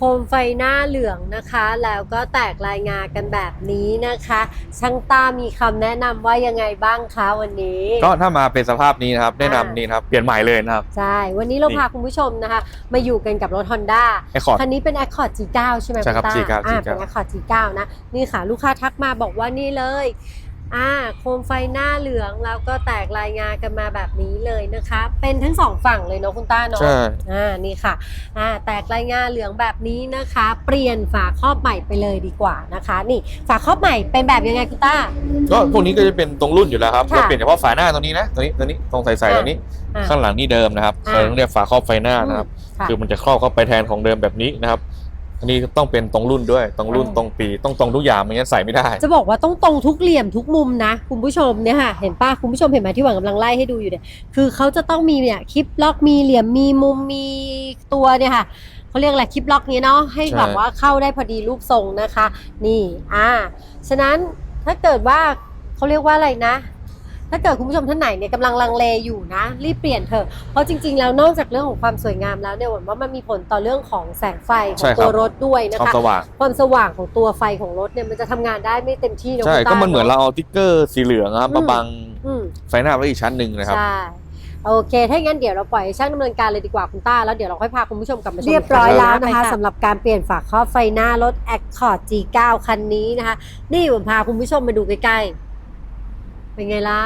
โคมไฟหน้าเหลืองนะคะ แล้วก็แตกรายงากันแบบนี้นะคะ ช่างต้ามีคำแนะนำว่ายังไงบ้างคะวันนี้ ก็ถ้ามาเป็นสภาพนี้นะครับแนะนำนี่นะครับเปลี่ยนใหม่เลยนะครับ ใช่ วันนี้เรานี่พาคุณผู้ชมนะคะ มาอยู่กันกับรถ Honda Accord คันนี้เป็น Accord G9 ใช่ไหมใช่ครับณต้า G9 อ่า G9 เป็น Accord G9 นะ นี่ค่ะ ลูกค้าทักมาบอกว่านี่เลย อ่าโคมไฟหน้าเหลืองแล้วก็แตกรายงากันมาแบบนี้เลยนะคะ เป็นทั้งสองฝั่งเลยเนาะคุณต้าเนาะใช่ อ่านี่ค่ะอ่าแตกรายงาเหลืองแบบนี้นะคะ เปลี่ยนฝาครอบใหม่ไปเลยดีกว่านะคะ นี่ฝาครอบใหม่เป็นแบบยังไงคุณต้า ก็พวกนี้ก็จะเป็นตรงรุ่นอยู่แล้วครับค่ะก็เปลี่ยนเฉพาะฝาหน้าตรงนี้นะตรงนี้ตรงนี้ตรงใส่ๆตรงนี้อ่าข้างหลังนี่เดิมนะครับอ่าเราต้องเรียกฝาครอบไฟหน้านะครับ ค่ะ คือมันจะครอบเข้าไปแทนของเดิมแบบนี้นะครับ อันนี้ต้องเป็นตรงรุ่นด้วย ตรงรุ่นอ่าตรงปี ต้องตรงทุกอย่างไม่งั้นใส่ไม่ได้ จะบอกว่าต้องตรงทุกเหลี่ยมทุกมุมนะ คุณผู้ชมเนี่ยค่ะ เห็นป้าคุณผู้ชมเห็นไหมที่หวังกำลังไล่ให้ดูอยู่เนี่ย คือเขาจะต้องมีเนี่ยคลิปล็อกมีเหลี่ยมมีมุมมีตัวเนี่ยค่ะเขาเรียกอะไรคลิปล็อกนี้เนาะให้ใช่แบบว่าเข้าได้พอดีรูปทรงนะคะ นี่อ่าฉะนั้นถ้าเกิดว่าเขาเรียกว่าอะไรนะ ถ้าเกิดคุณผู้ชมท่านไหนเนี่ยกำลังลังเลอยู่นะ รีบเปลี่ยนเถอะ เพราะจริง ๆ แล้วนอกจากเรื่องของความสวยงามแล้วเนี่ยหวังว่ามันมีผลต่อเรื่องของแสงไฟขอใช่งครับ ตัวรถด้วยนะความคะ สว่างความสว่างของตัวไฟของรถเนี่ยมันจะทำงานได้ไม่เต็มที่นะใช่คุณก็ต้ามันเหมือนเราะเอาติ๊กเกอร์สีเหลืองนะครับอืมมาบังอืม ไฟหน้าไว้อีกชั้นหนึ่งนะครับ ใช่ โอเค ถ้าอย่างนั้นเดี๋ยวเราปล่อยให้ช่างดำเนินการเลยดีกว่าคุณต้า แล้วเดี๋ยวเราค่อยพาคุณผู้ชมกลับมาชมเรียบร้อยแล้วนะคะสำหรับการเปลี่ยนฝาครอบไฟหน้ารถ Accord G9 คันนี้นะคะ นี่ผมพาคุณผู้ชมมาดูใกล้ๆ เป็นไงล่ะ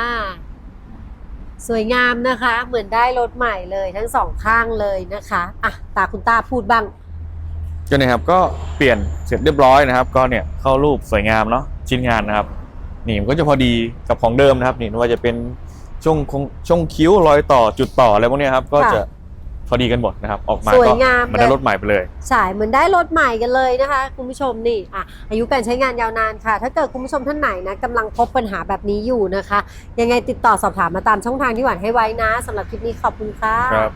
สวยงามนะคะ เหมือนได้รถใหม่เลยทั้งสองข้างเลยนะคะอะตาคุณตาพูดบ้างก็เนี่ยครับก็เปลี่ยนเสร็จเรียบร้อยนะครับ ก็เนี่ยเข้ารูปสวยงามเนาะชิ้นงานนะครับนี่มันก็จะพอดีกับของเดิมนะครับ นี่ไม่ว่าจะเป็นช่วงคงช่วงคิ้วรอยต่อจุดต่ออะไรพวกนี้ครับ ก็จะ พอดีกันหมดนะครับ ออกมาสวยก็งามมันได้เลย รถใหม่ไปเลย ใช่เหมือนได้รถใหม่กันเลยนะคะ คุณผู้ชมนี่อะอายุการใช้งานยาวนานค่ะ ถ้าเกิดคุณผู้ชมท่านไหนนะกำลังพบปัญหาแบบนี้อยู่นะคะ ยังไงติดต่อสอบถามมาตามช่องทางที่หวานให้ไว้นะสำหรับคลิปนี้ขอบคุณค่ะ ครับ